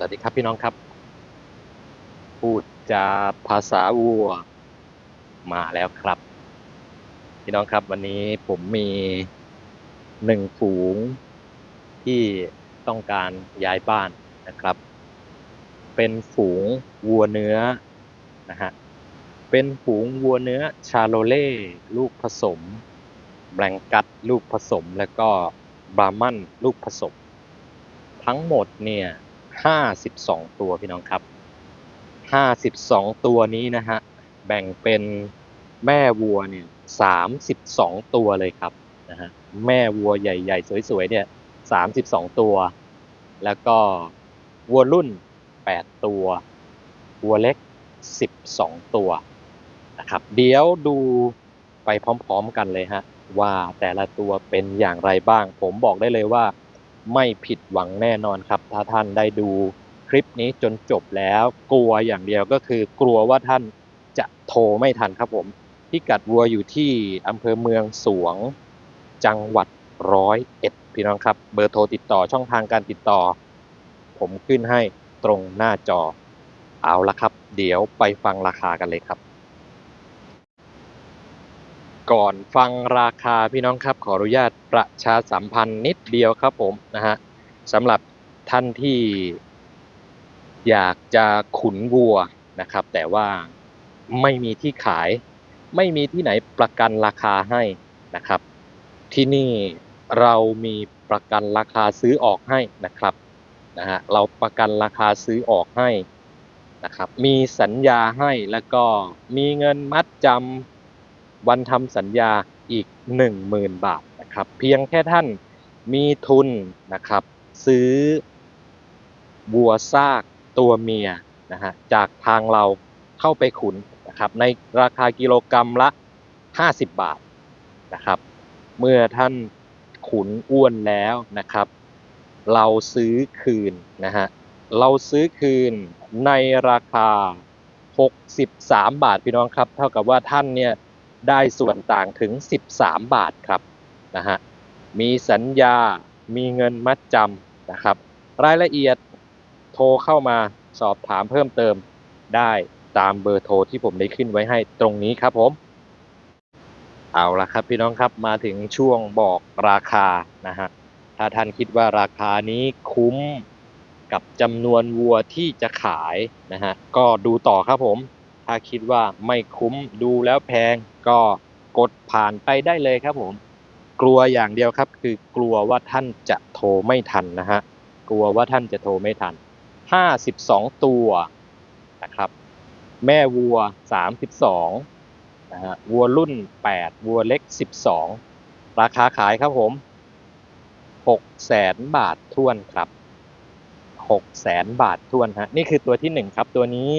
สวัสดีครับพี่น้องครับ พูดจาภาษาวัวมาแล้วครับ พี่น้องครับวันนี้ผมมีหนึ่งฝูงที่ต้องการย้ายบ้านนะครับ เป็นฝูงวัวเนื้อนะฮะเป็นฝูงวัวเนื้อชาโลเล่ลูกผสมแบงกัตลูกผสมแล้วก็บรามันลูกผสม ทั้งหมดเนี่ย ห้าสิบสองตัวพี่น้องครับห้าสิบสองตัวนี้นะฮะแบ่งเป็นแม่วัวเนี่ยสามสิบสองตัวเลยครับนะฮะแม่วัวใหญ่ๆ สวยๆเนี่ยสามสิบสองตัว แล้วก็วัวรุ่นแปดตัว วัวเล็กสิบสองตัวนะครับเดี๋ยวดูไปพร้อมๆกันเลยฮะว่าแต่ละตัวเป็นอย่างไรบ้าง ผมบอกได้เลยว่า ไม่ผิดหวังแน่นอนครับ ถ้าท่านได้ดูคลิปนี้จนจบแล้ว กลัวอย่างเดียวก็คือกลัวว่าท่านจะโทรไม่ทันครับผมพิกัดวัวอยู่ที่อำเภอเมืองสวง จังหวัดร้อยเอ็ดพี่น้องครับ เบอร์โทรติดต่อช่องทางการติดต่อ ผมขึ้นให้ตรงหน้าจอ เอาละครับ เดี๋ยวไปฟังราคากันเลยครับ ก่อนฟังราคาพี่น้องครับขออนุญาตประชาสัมพันธ์นิดเดียวครับผมนะฮะสำหรับท่านที่อยากจะขุนวัวนะครับ แต่ว่าไม่มีที่ขาย ไม่มีที่ไหนประกันราคาให้นะครับ ที่นี่เรามีประกันราคาซื้อออกให้นะครับนะฮะเราประกันราคาซื้อออกให้นะครับ มีสัญญาให้แล้วก็มีเงินมัดจำ วันทำสัญญาอีก 10,000 บาทนะครับ เพียงแค่ท่านมีทุนนะครับ ซื้อวัวซากตัวเมียนะฮะจากทางเราเข้าไปขุนนะครับในราคากิโลกรรัมละ 50 บาทนะครับ เมื่อท่านขุนอ้วนแล้วนะครับ เราซื้อคืนนะฮะเราซื้อคืนในราคา 63 บาทพี่น้องครับ เท่ากับว่าท่านเนี่ย ได้ส่วนต่างถึง 13 บาทครับนะฮะมีสัญญา มีเงินมัดจำนะครับ รายละเอียดโทรเข้ามาสอบถามเพิ่มเติมได้ตามเบอร์โทรที่ผมได้ขึ้นไว้ให้ตรงนี้ครับผม เอาละครับพี่น้องครับมาถึงช่วงบอกราคานะฮะถ้าท่านคิดว่าราคานี้คุ้มกับจำนวนวัวที่จะขายนะฮะก็ดูต่อครับผม ถ้าคิดว่าไม่คุ้มดูแล้วแพงก็กดผ่านไปได้เลยครับผม กลัวอย่างเดียวครับ คือกลัวว่าท่านจะโทรไม่ทันนะฮะกลัวว่าท่านจะโทรไม่ทัน 52 ตัวนะครับ แม่วัว 32นะฮะวัวรุ่น 8 วัวเล็ก 12 ราคาขายครับผม6แสนบาททวนครับ6แสนบาททวนฮะนี่คือตัวที่ 1 ครับตัวนี้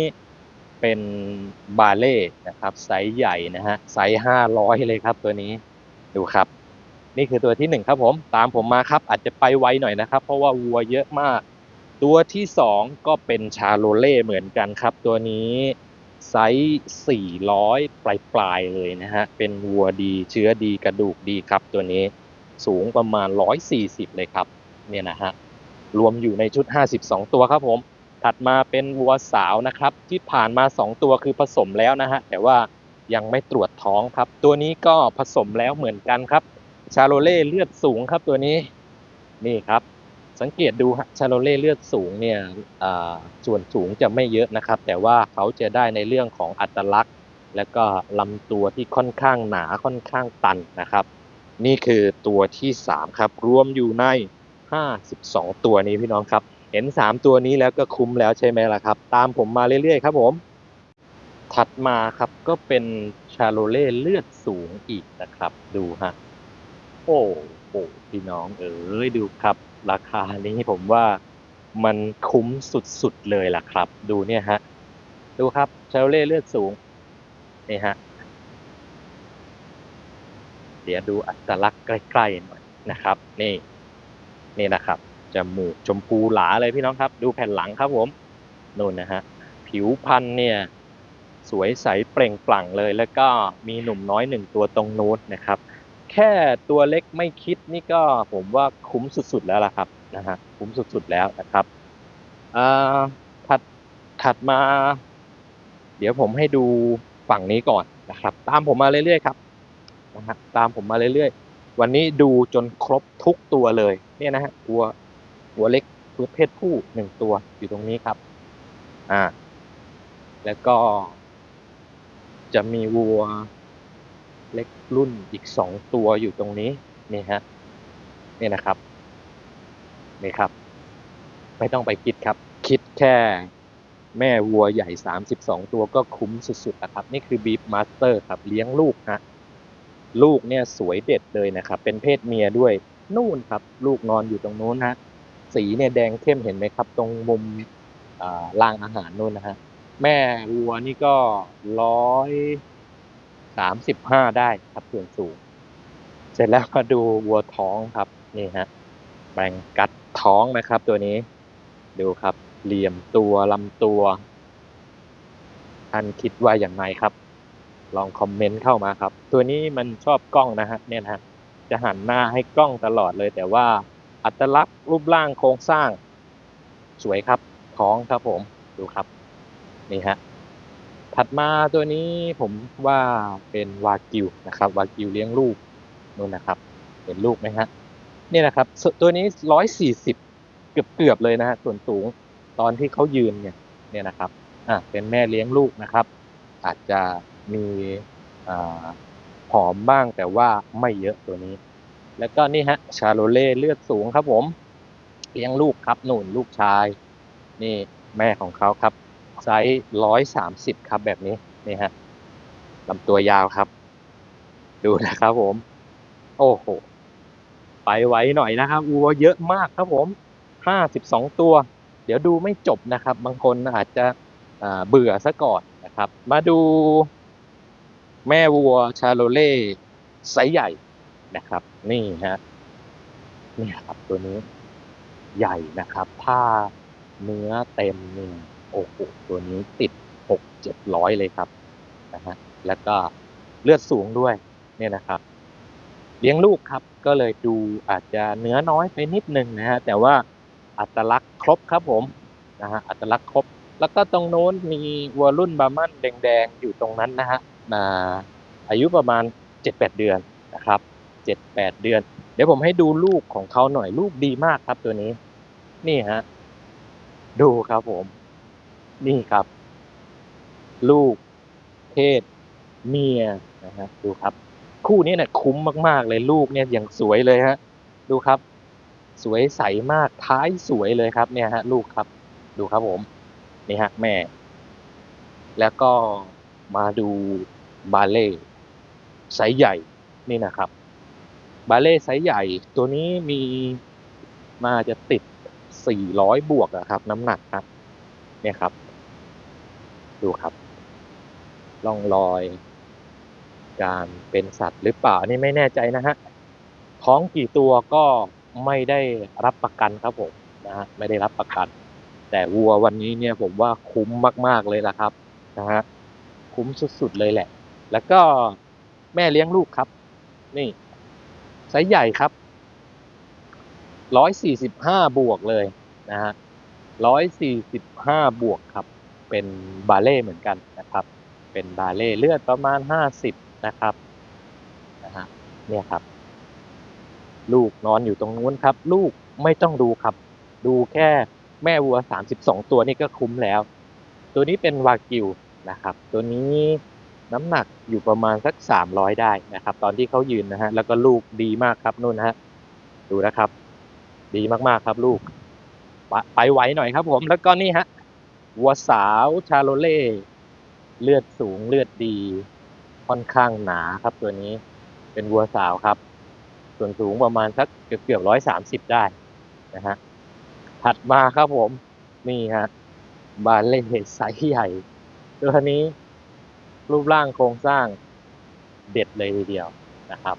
เป็นบาเล่นะครับไซส์ใหญ่นะฮะไซส์500เลยครับตัวนี้ดูครับ นี่คือตัวที่1ครับผมตามผมมาครับ อาจจะไปไวหน่อยนะครับ เพราะว่าวัวเยอะมาก ตัวที่2ก็เป็นชาโลเล่เหมือนกันครับ ตัวนี้ไซส์400ปลายปลายๆเลยนะฮะเป็นวัวดีเชื้อดีกระดูกดีครับ ตัวนี้สูงประมาณ 140 เลยครับ เนี่ยนะฮะ รวมอยู่ในชุด 52 ตัวครับผม ถัดมาเป็นวัวสาวนะครับ ที่ผ่านมา 2 ตัวคือผสมแล้วนะฮะแต่ว่ายังไม่ตรวจท้องครับ ตัวนี้ก็ผสมแล้วเหมือนกันครับ ชาโลเล่เลือดสูงครับตัวนี้นี่ครับ สังเกตดูฮะชาโลเล่เลือดสูงเนี่ยส่วนสูงจะไม่เยอะนะครับ แต่ว่าเขาจะได้ในเรื่องของอัตลักษณ์ แล้วก็ลำตัวที่ค่อนข้างหนาค่อนข้างตันนะครับ นี่คือตัวที่ 3 ครับ รวมอยู่ใน 52 ตัวนี้พี่น้องครับ เห็น 3 ตัวนี้แล้วก็คุ้มแล้วใช่ไหมล่ะครับ ตามผมมาเรื่อยๆครับผม ถัดมาครับก็เป็นชาโลเล่เลือดสูงอีกนะครับ ดูฮะ โอ้โหพี่น้องเอ๋ยดูครับ ราคานี้ผมว่ามันคุ้มสุดๆเลยล่ะครับ ดูเนี่ยฮะ ดูครับชาโลเล่เลือดสูงนี่ฮะ เดี๋ยวดูอัตลักษณ์ใกล้ๆหน่อยนะครับ นี่ นี่นะครับ จมูกชมพูหลาเลยพี่น้องครับ ดูแผ่นหลังครับผมนู่นนะฮะผิวพันธุ์เนี่ยสวยใสเปล่งปลั่งเลย แล้วก็มีหนุ่มน้อยหนึ่งตัวตรงนู้นนะครับ แค่ตัวเล็กไม่คิดนี่ก็ผมว่าคุ้มสุดๆแล้วล่ะครับนะฮะคุ้มสุดๆแล้วนะครับอ่าถัดถัดมา เดี๋ยวผมให้ดูฝั่งนี้ก่อนนะครับ ตามผมมาเรื่อยๆครับนะฮะตามผมมาเรื่อยๆ วันนี้ดูจนครบทุกตัวเลยเนี่ยนะฮะวัว วัวเล็กตัวเพศผู้หนึ่งตัวอยู่ตรงนี้ครับ อ่า แล้วก็ จะมีวัวเล็กรุ่นอีกสองตัวอยู่ตรงนี้นี่ฮะนี่นะครับนี่ครับ ไม่ต้องไปคิดครับ คิดแค่แม่วัวใหญ่ 32 ตัวก็คุ้มสุดๆนะครับ นี่คือบีฟมาสเตอร์ครับเลี้ยงลูกฮะลูกเนี่ยสวยเด็ดเลยนะครับ เป็นเพศเมียด้วยนู่นครับ ลูกนอนอยู่ตรงนู้นฮะ สีเนี่ยแดงเข้มเห็นไหมครับ ตรงมุมอ่ารางอาหารนู่นนะฮะแม่วัวนี่ก็ร้อยสามสิบห้าได้ครับส่วนสูง เสร็จแล้วมาดูวัวท้องครับนี่ฮะแบ่งกัดท้องนะครับ ตัวนี้ดูครับ เหลี่ยมตัวลำตัวท่านคิดว่าอย่างไรครับ ลองคอมเมนต์เข้ามาครับ ตัวนี้มันชอบกล้องนะฮะเนี่ยนะฮะจะหันหน้าให้กล้องตลอดเลยแต่ว่า อัตลักษณ์รูปร่างโครงสร้าง สวยครับท้องครับผมดูครับ นี่ฮะถัดมาตัวนี้ผมว่าเป็นวากิวนะครับวากิวเลี้ยงลูกนู่นนะครับ เห็นลูกไหมฮะนี่นะครับ ตัวนี้ร้อยสี่สิบเกือบเกือบๆเลยนะฮะส่วนสูงตอนที่เขายืนเนี่ยเนี่ยนะครับอะเป็นแม่เลี้ยงลูกนะครับ อาจจะมีอ่าผอมบ้างแต่ว่าไม่เยอะตัวนี้ แล้วก็นี่ฮะชาโลเล่เลือดสูงครับผมเลี้ยงลูกครับหนุนลูกชาย นี่แม่ของเขาครับ ไซส์ร้อยสามสิบครับแบบนี้นี่ฮะลำตัวยาวครับ ดูนะครับผม โอ้โห ไปไวหน่อยนะครับวัวเยอะมากครับผมห้าสิบสองตัว เดี๋ยวดูไม่จบนะครับ บางคนอาจจะเบื่อซะก่อนนะครับ มาดูแม่วัวชาโลเล่ไซส์ใหญ่ นะครับ นี่ฮะนี่ครับตัวนี้ใหญ่นะครับถ้าเนื้อเต็มเนี่ยโอ้โหตัวนี้ติดหกเจ็ดร้อยเลยครับนะฮะแล้วก็เลือดสูงด้วยเนี่ยนะครับ เลี้ยงลูกครับก็เลยดูอาจจะเนื้อน้อยไปนิดนึงนะฮะแต่ว่าอัตลักษณ์ครบครับผมนะฮะอัตลักษณ์ครบ แล้วก็ตรงโน้นมีวัวรุ่นบาร์มันแดงๆอยู่ตรงนั้นนะฮะอายุประมาณเจ็ดแปดเดือนนะครับ จ็ดแปดเดือน เดี๋ยวผมให้ดูลูกของเขาหน่อยลูกดีมากครับตัวนี้ นี่ฮะ ดูครับผม นี่ครับ ลูกเพศเมียนะฮะดูครับ คู่นี้เนี่ยคุ้มมากๆเลยลูกเนี่ยอย่างสวยเลยฮะ ดูครับ สวยใสมากท้ายสวยเลยครับ เนี่ยฮะ ลูกครับ ดูครับผม นี่ฮะ แม่ แล้วก็มาดูบาเล่ไซส์ใหญ่นี่นะครับ บาเล่ไซส์ใหญ่ ตัวนี้มีมาจะติด 400 บวกอะครับ น้ำหนักครับเนี่ยครับ ดูครับร่องรอย การเป็นสัตว์หรือเปล่านนี่ไม่แน่ใจนะฮะท้องกี่ตัวก็ไม่ได้รับประกันครับผมนะฮะไม่ได้รับประกัน แต่วัววันนี้เนี่ยผมว่าคุ้มมากๆเลยละครับนะฮะคุ้มสุดๆเลยแหละ แล้วก็แม่เลี้ยงลูกครับ นี่ ไซส์ใหญ่ครับร้อยสี่สิบห้าบวกเลยนะฮะร้อยสี่สิบห้าบวกครับ เป็นบาเล่เหมือนกันนะครับ เป็นบาเล่เลือดประมาณห้าสิบนะครับนะฮะเนี่ยครับ ลูกนอนอยู่ตรงนู้นครับ ลูกไม่ต้องดูครับ ดูแค่แม่วัวสามสิบสองตัวนี่ก็คุ้มแล้ว ตัวนี้เป็นวากิวนะครับ ตัวนี้ น้ำหนักอยู่ประมาณสักสามร้อยได้นะครับ ตอนที่เขายืนนะฮะแล้วก็ลูกดีมากครับนู่นนะฮะดูนะครับ ดีมากๆครับลูกไปไปไวหน่อยครับผม แล้วก็นี่ฮะวัวสาวชาโลเล่เลือดสูงเลือดดี ค่อนข้างหนาครับตัวนี้เป็นวัวสาวครับ ส่วนสูงประมาณสักเกือบเกือบร้อยสามสิบได้นะฮะถัดมาครับผม นี่ฮะบาเล่ไซส์ใหญ่ ตัวนี้ รูปร่างโครงสร้างเด็ดเลยทีเดียวนะครับ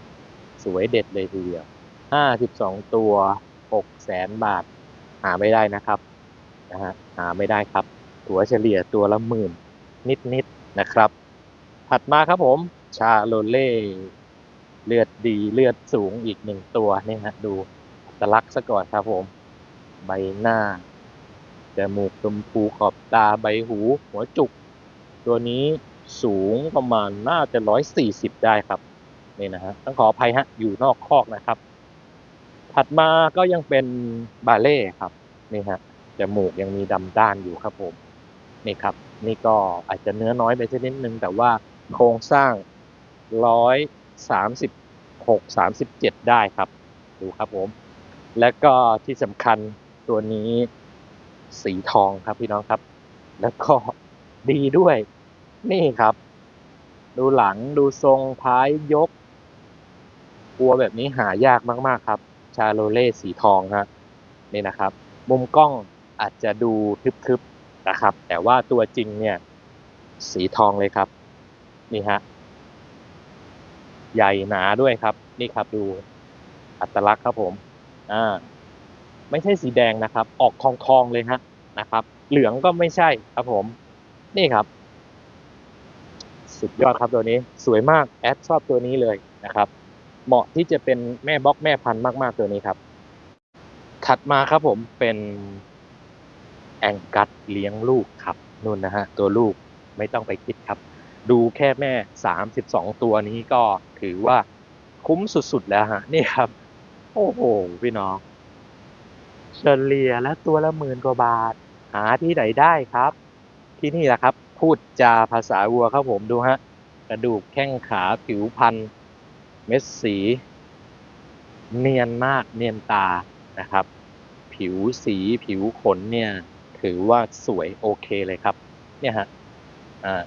สวยเด็ดเลยทีเดียวห้าสิบสองตัวหกแสนบาท หาไม่ได้นะครับนะฮะหาไม่ได้ครับ ตัวเฉลี่ยตัวละหมื่นนิดๆนะครับ ถัดมาครับผมชาโลเล่เลือดดีเลือดสูงอีกหนึ่งตัวนี่ฮะดูอัตลักษณ์ซะก่อนครับผม ใบหน้าจมูกชมพูขอบตาใบหู หัวจุก ตัวนี้ สูงประมาณน่าจะร้อยสี่สิบได้ครับนี่นะฮะต้องขออภัยฮะอยู่นอกคอกนะครับ ถัดมาก็ยังเป็นบาเล่ครับนี่ฮะจมูกยังมีดำด้านอยู่ครับผมนี่ครับ นี่ก็อาจจะเนื้อน้อยไปสักนิดนึง แต่ว่าโครงสร้างร้อยสามสิบหกสามสิบเจ็ดได้ครับ ดูครับผม และก็ที่สำคัญตัวนี้สีทองครับพี่น้องครับ แล้วก็ดีด้วย นี่ครับ ดูหลังดูทรงท้ายยกวัวแบบนี้หายากมาก ๆ ครับ ชาโลเล่สีทองฮะนี่นะครับ มุมกล้องอาจจะดูทึบๆนะครับ แต่ว่าตัวจริงเนี่ย สีทองเลยครับ นี่ฮะใหญ่หนาด้วยครับ นี่ครับดูอัตลักษณ์ครับผมอ่าไม่ใช่สีแดงนะครับ ออกทองทองๆเลยฮะนะครับ เหลืองก็ไม่ใช่ครับผม นี่ครับ สุดยอดครับตัวนี้สวยมากแอดชอบตัวนี้เลยนะครับ เหมาะที่จะเป็นแม่บล็อกแม่พันธุ์มากๆตัวนี้ครับ ถัดมาครับผมเป็นแองกัสเลี้ยงลูกครับนู่นนะฮะตัวลูกไม่ต้องไปคิดครับ ดูแค่แม่สามสิบสองตัวนี้ก็ถือว่าคุ้มสุดๆแล้วฮะนี่ครับ โอ้โหพี่น้องเฉลี่ยแล้วตัวละหมื่นกว่าบาท หาที่ไหนได้ครับ ที่นี่แหละครับ พูดจาภาษาวัวครับผมดูฮะ กระดูกแข้งขาผิวพันธุ์เม็ดสี เนียนมากเนียนตานะครับ ผิวสีผิวขนเนี่ย ถือว่าสวยโอเคเลยครับ เนี่ยฮะอ่า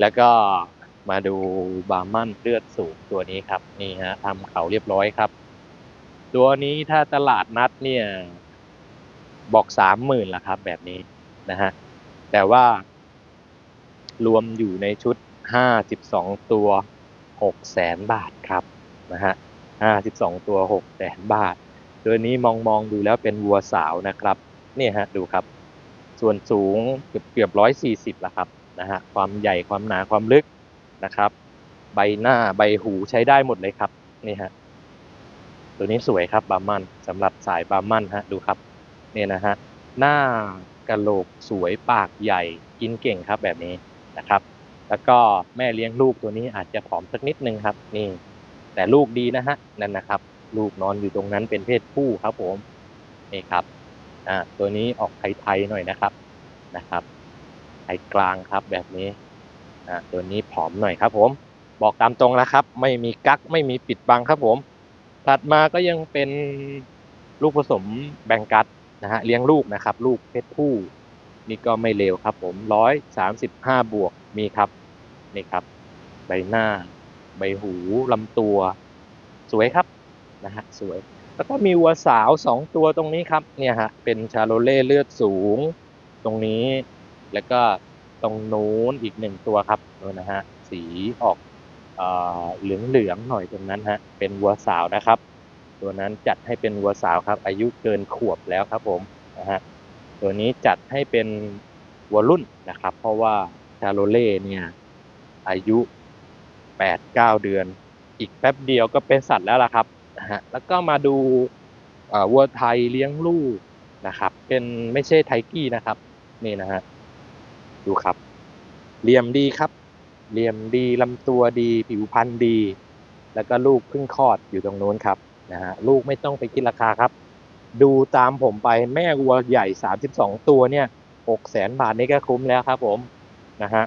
แล้วก็มาดูบาร์มันเลือดสูงตัวนี้ครับ นี่ฮะทำเขาเรียบร้อยครับ ตัวนี้ถ้าตลาดนัดเนี่ย บอกสามหมื่นละครับ แบบนี้นะฮะแต่ว่า รวมอยู่ในชุดห้าสิบสองตัวหกแสนบาทครับนะฮะห้าสิบสองตัวหกแสนบาท ตัวนี้มองมองดูแล้วเป็นวัวสาวนะครับ เนี่ยฮะดูครับ ส่วนสูงเกือบเกือบร้อยสี่สิบละครับนะฮะ ความใหญ่ความหนาความลึกนะครับ ใบหน้าใบหูใช้ได้หมดเลยครับ นี่ฮะ ตัวนี้สวยครับบาร์มันสำหรับสายบาร์มันฮะดูครับ เนี่ยนะฮะ หน้ากะโหลกสวยปากใหญ่กินเก่งครับแบบนี้ นะครับ แล้วก็แม่เลี้ยงลูกตัวนี้อาจจะผอมสักนิดนึงครับ นี่ แต่ลูกดีนะฮะนั่นนะครับ ลูกนอนอยู่ตรงนั้นเป็นเพศผู้ครับผมนี่ครับอ่าตัวนี้ออกไทยๆหน่อยนะครับนะครับไทยกลางครับแบบนี้อ่าตัวนี้ผอมหน่อยครับ ผม บอกตามตรงแล้วครับ ไม่มีกั๊กไม่มีปิดบังครับผมถัดมาก็ยังเป็นลูกผสมแบงกัสนะฮะเลี้ยงลูกนะครับ ลูกเพศผู้ นี่ก็ไม่เลวครับผมร้อยสามสิบห้าบวกมีครับนี่ครับ ใบหน้า ใบหูลำตัว สวยครับนะฮะสวย แล้วก็มีวัวสาวสองตัวตรงนี้ครับเนี่ยฮะเป็นชาโลเล่เลือดสูง ตรงนี้แล้วก็ตรงนู้นอีกหนึ่งตัวครับนู่นนะฮะสีออกเหลืองเหลืองๆหน่อยตรงนั้นฮะเป็นวัวสาวนะครับ ตัวนั้นจัดให้เป็นวัวสาวครับ อายุเกินขวบแล้วครับผมนะฮะ ตัวนี้จัดให้เป็นวัวรุ่นนะครับ เพราะว่าชาโลเล่เนี่ยอายุแปดเดือน อีกแป๊บเดียวก็เป็นสัตว์แล้วล่ะครับนะฮะแล้วก็มาดูวัวไทยเลี้ยงลูกนะครับ เป็นไม่ใช่ไทกี้นะครับ นี่นะฮะดูครับเหลี่ยมดีครับเหลี่ยมดีลำตัวดี ผิวพรรณดี แล้วก็ลูกเพิ่งคลอดอยู่ตรงโน้นครับนะฮะลูกไม่ต้องไปคิดราคาครับ ดูตามผมไปแม่วัวใหญ่ 32 ตัวเนี่ย6แสนบาทนี่ก็คุ้มแล้วครับผมนะฮะ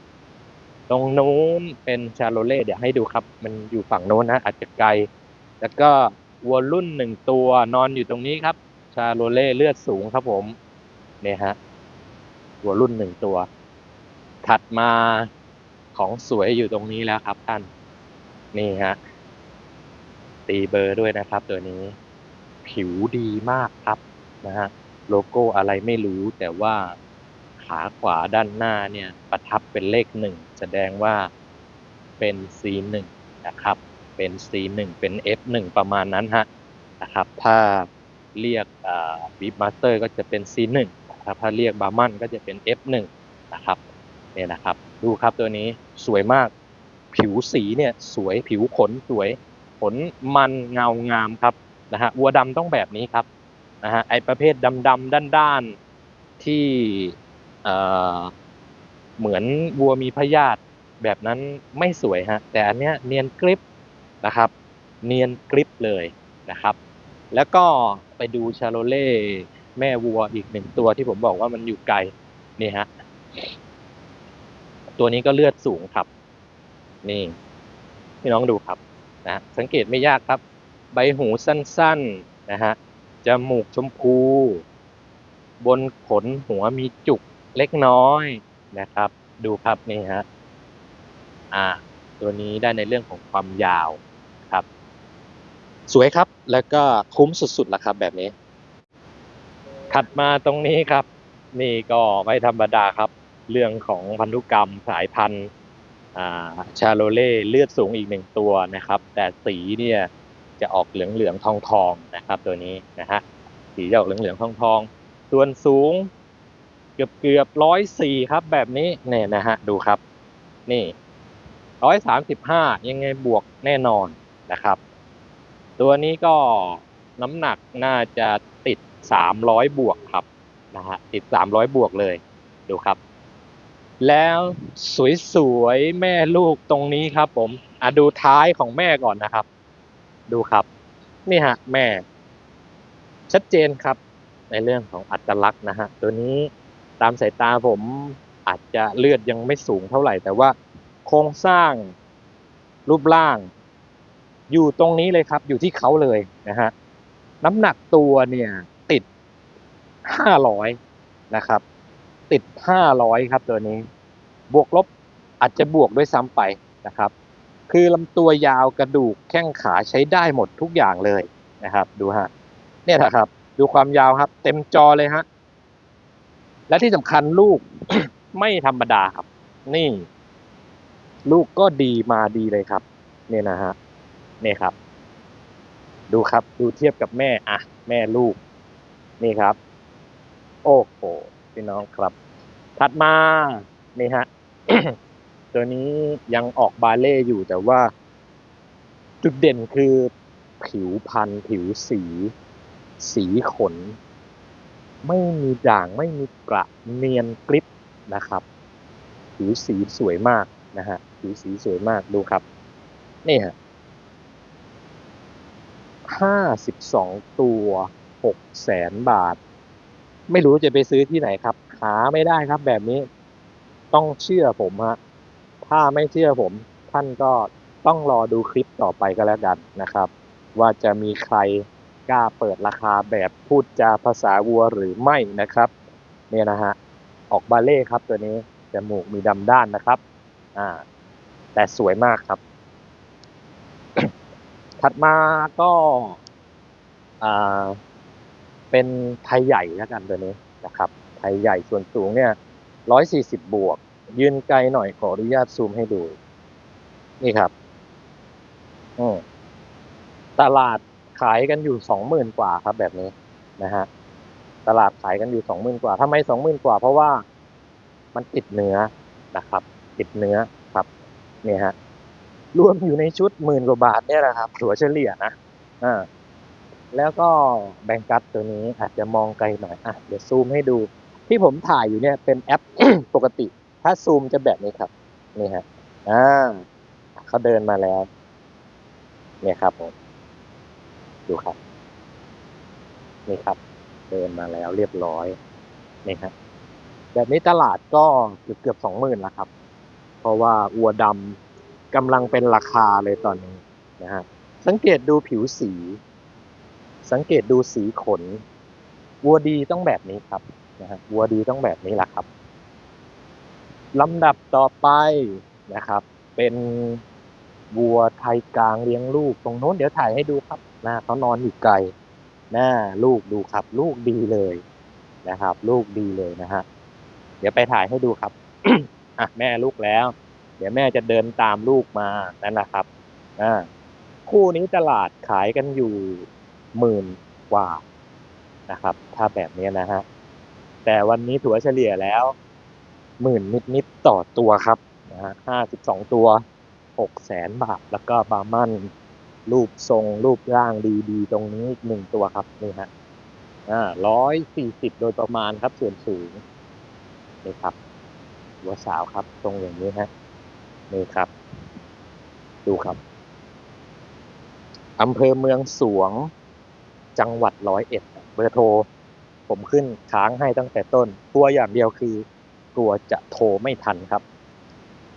ตรงโน้นเป็นชาโลเล่เดี๋ยวให้ดูครับ มันอยู่ฝั่งโน้นนะอาจจะไกล แล้วก็วัวรุ่นหนึ่งตัวนอนอยู่ตรงนี้ครับ ชาโลเล่เลือดสูงครับผมเนี่ยฮะวัวรุ่นหนึ่งตัว ถัดมาของสวยอยู่ตรงนี้แล้วครับท่าน นี่ฮะตีเบอร์ด้วยนะครับตัวนี้ ผิวดีมากครับนะฮะโลโก้อะไรไม่รู้แต่ว่าขาขวาด้านหน้าเนี่ยประทับเป็นเลขหนึ่งแสดงว่าเป็น C1 นะครับ เป็น C1 เป็น F1 ประมาณนั้นฮะนะครับ ถ้าเรียกบีบมาสเตอร์ก็จะเป็น C1 นะครับถ้าเรียกบาร์มันก็จะเป็น F1 นะครับเนี่ยนะครับ ดูครับตัวนี้สวยมากผิวสีเนี่ยสวยผิวขนสวยขนมันเงางามครับ นะฮะวัวดำต้องแบบนี้ครับนะฮะไอประเภทดำดำด้านด้านๆที่เอ่อเหมือนวัวมีพยาธิแบบนั้นไม่สวยฮะแต่อันเนี้ยเนียนกริบนะครับ เนียนกริบเลยนะครับ แล้วก็ไปดูชาโลเล่แม่วัวอีกหนึ่งตัวที่ผมบอกว่ามันอยู่ไกลนี่ฮะตัวนี้ก็เลือดสูงครับ นี่พี่น้องดูครับนะสังเกตไม่ยากครับ ใบหูสั้นๆนะฮะ จมูกชมพู บนขนหัวมีจุกเล็กน้อยนะครับ ดูครับนี่ฮะ อ่า ตัวนี้ได้ในเรื่องของความยาวครับ สวยครับ แล้วก็คุ้มสุดๆละครับแบบนี้ ถัดมาตรงนี้ครับ นี่ก็ไม่ธรรมดาครับ เรื่องของพันธุกรรมสายพันธุ์ชาโลเล่เลือดสูงอีกหนึ่งตัวนะครับ แต่สีเนี่ย จะออกเหลืองเหลืองทองทองนะครับ ตัวนี้นะฮะสีจะออกเหลืองเหลืองทองทองส่วนสูงเกือบเกือบร้อยสี่ครับ แบบนี้เนี่ยนะฮะดูครับ นี่ร้อยสามสิบห้ายังไงบวกแน่นอนนะครับ ตัวนี้ก็น้ำหนักน่าจะติดสามร้อยบวกครับนะฮะติดสามร้อยบวกเลยดูครับ แล้วสวยๆแม่ลูกตรงนี้ครับ ผมอะดูท้ายของแม่ก่อนนะครับ ดูครับ นี่ฮะแม่ ชัดเจนครับ ในเรื่องของอัตลักษณ์นะฮะตัวนี้ตามสายตาผมอาจจะเลือดยังไม่สูงเท่าไหร่ แต่ว่าโครงสร้างรูปร่าง อยู่ตรงนี้เลยครับ อยู่ที่เขาเลยนะฮะน้ำหนักตัวเนี่ยติดห้าร้อยนะครับ ติดห้าร้อยครับตัวนี้ บวกลบอาจจะบวกด้วยซ้ำไปนะครับ คือลำตัวยาวกระดูกแข้งขาใช้ได้หมดทุกอย่างเลยนะครับ ดูฮะเนี่ยนะครับ ดูความยาวครับ เต็มจอเลยฮะและที่สำคัญลูก ไม่ธรรมดาครับ นี่ ลูกก็ดีมาดีเลยครับ เนี่ยนะฮะนี่ครับ ดูครับดูเทียบกับแม่อะแม่ลูก นี่ครับ โอ้โหพี่น้องครับ ถัดมานี่ฮะ ตัวนี้ยังออกบาเล่อยู่แต่ว่า จุดเด่นคือผิวพันธุ์ผิวสี สีขน ไม่มีด่างไม่มีกระเนียนกริบนะครับ ผิวสีสวยมากนะฮะผิวสีสวยมากดูครับ นี่ฮะห้าสิบสองตัวหกแสนบาท ไม่รู้จะไปซื้อที่ไหนครับ หาไม่ได้ครับแบบนี้ต้องเชื่อผมฮะ ถ้าไม่เชื่อผม ท่านก็ต้องรอดูคลิปต่อไปก็แล้วกันนะครับ ว่าจะมีใครกล้าเปิดราคาแบบพูดจาภาษาวัวหรือไม่นะครับ เนี่ยนะฮะออกบาเล่ครับตัวนี้จมูกมีดำด้านนะครับอ่าแต่สวยมากครับ ถัดมาก็อ่าเป็นไทยใหญ่แล้วกันตัวนี้นะครับ ไทยใหญ่ส่วนสูงเนี่ยร้อยสี่สิบบวก ยืนไกลหน่อยขออนุญาตซูมให้ดู นี่ครับอืมตลาดขายกันอยู่สองหมื่นกว่าครับ แบบนี้นะฮะ ตลาดขายกันอยู่สองหมื่นกว่าทำไมสองหมื่นกว่า เพราะว่ามันติดเนื้อนะครับ ติดเนื้อครับ เนี่ยฮะ รวมอยู่ในชุดหมื่นกว่าบาทเนี่ยแหละครับถัวเฉลี่ยนะอ่าแล้วก็แบงกัสตัวนี้อาจจะมองไกลหน่อยอะเดี๋ยวซูมให้ดู ที่ผมถ่ายอยู่เนี่ยเป็นแอปปกติ ถ้าซูมจะแบบนี้ครับ นี่ฮะอ่าเขาเดินมาแล้ว เนี่ยครับผมดูครับ นี่ครับ เดินมาแล้วเรียบร้อยนี่ครับแบบนี้ตลาดก็เกือบเกือบสองหมื่นแล้วครับ เพราะว่าวัวดำกำลังเป็นราคาเลยตอนนี้นะฮะสังเกตดูผิวสี สังเกตดูสีขนวัวดีต้องแบบนี้ครับนะฮะวัวดีต้องแบบนี้แหละครับ ลำดับต่อไปนะครับ เป็นวัวไทยกลางเลี้ยงลูก ตรงโน้นเดี๋ยวถ่ายให้ดูครับนะเขานอนอยู่ไกลหน้าลูกดูครับ ลูกดีเลยนะครับ ลูกดีเลยนะฮะเดี๋ยวไปถ่ายให้ดูครับอะแม่ลูกแล้ว เดี๋ยวแม่จะเดินตามลูกมานั่นแหละครับอ่าคู่นี้ตลาดขายกันอยู่หมื่นกว่านะครับ ถ้าแบบนี้นะฮะแต่วันนี้ถัวเฉลี่ยแล้ว หมื่นนิดๆต่อตัวครับนะฮะห้าสิบสองตัวหกแสนบาท แล้วก็บาร์มันรูปทรงรูปร่างดีๆ ตรงนี้อีกหนึ่งตัวครับนี่ฮะอ่าร้อยสี่สิบโดยประมาณครับส่วนสูงนี่ครับหัวสาวครับ ตรงอย่างนี้ฮะนี่ครับ ดูครับอำเภอเมืองสวง จังหวัดร้อยเอ็ด เบอร์โทร ผมขึ้นค้างให้ตั้งแต่ต้นกลัวอย่างเดียวคือ กลัวจะโทรไม่ทันครับ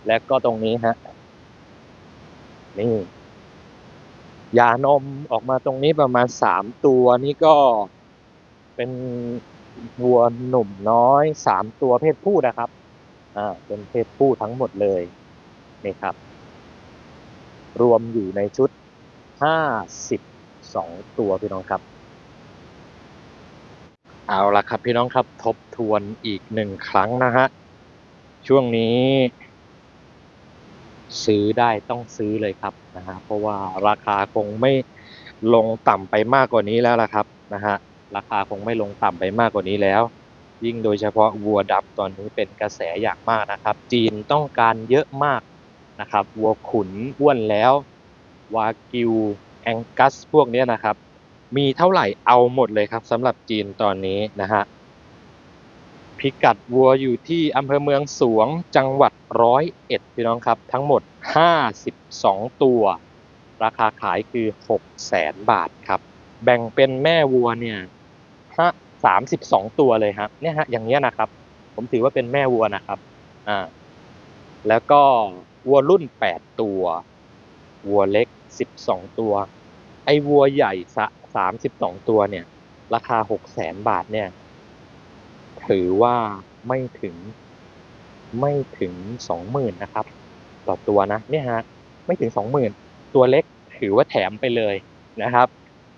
และก็ตรงนี้ฮะนี่ยานมออกมาตรงนี้ประมาณสามตัวนี่ก็เป็นวัวหนุ่มน้อยสามตัวเพศผู้นะครับ อ่า เป็นเพศผู้ทั้งหมดเลยนี่ครับ รวมอยู่ในชุดห้าสิบสองตัวพี่น้องครับ เอาละครับพี่น้องครับทบทวนอีกหนึ่งครั้งนะฮะ ช่วงนี้ ซื้อได้ต้องซื้อเลยครับนะฮะเพราะว่าราคาคงไม่ลงต่ำไปมากกว่านี้แล้วละครับนะฮะราคาคงไม่ลงต่ำไปมากกว่านี้แล้ว ยิ่งโดยเฉพาะวัวดำตอนนี้เป็นกระแสอย่างมากนะครับ จีนต้องการเยอะมากนะครับ วัวขุนอ้วนแล้ว วากิว แองกัสพวกนี้นะครับ มีเท่าไหร่เอาหมดเลยครับสำหรับจีนตอนนี้นะฮะพิกัดวัวอยู่ที่อำเภอเมืองสวงจังหวัดร้อยเอ็ดพี่น้องครับ ทั้งหมด 52 ตัว ราคาขายคือ6แสนบาทครับ แบ่งเป็นแม่วัวเนี่ยฮะ32ตัวเลยครับเนี่ยฮะอย่างเงี้ยนะครับ ผมถือว่าเป็นแม่วัวนะครับอ่าแล้วก็วัวรุ่น8ตัว วัวเล็ก12ตัว ไอ้วัวใหญ่สะ 32ตัวเนี่ย ราคา6แสนบาทเนี่ย ถือว่าไม่ถึงไม่ถึงสองหมื่นนะครับ ต่อตัวนะเนี่ยฮะไม่ถึงสองหมื่นตัวเล็กถือว่าแถมไปเลยนะครับ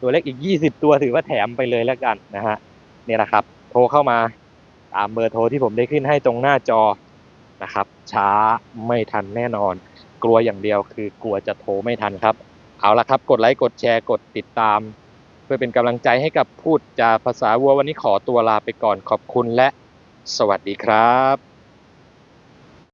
ตัวเล็กอีกยี่สิบตัวถือว่าแถมไปเลยแล้วกันนะฮะเนี่ยนะครับ โทรเข้ามาตามเบอร์โทรที่ผมได้ขึ้นให้ตรงหน้าจอนะครับ ช้าไม่ทันแน่นอน กลัวอย่างเดียวคือกลัวจะโทรไม่ทันครับ เอาละครับ กดไลค์ กดแชร์ กดติดตาม เพื่อเป็นกำลังใจให้กับพูดจาภาษาวัววันนี้ขอตัวลาไปก่อนขอบคุณและสวัสดีครับ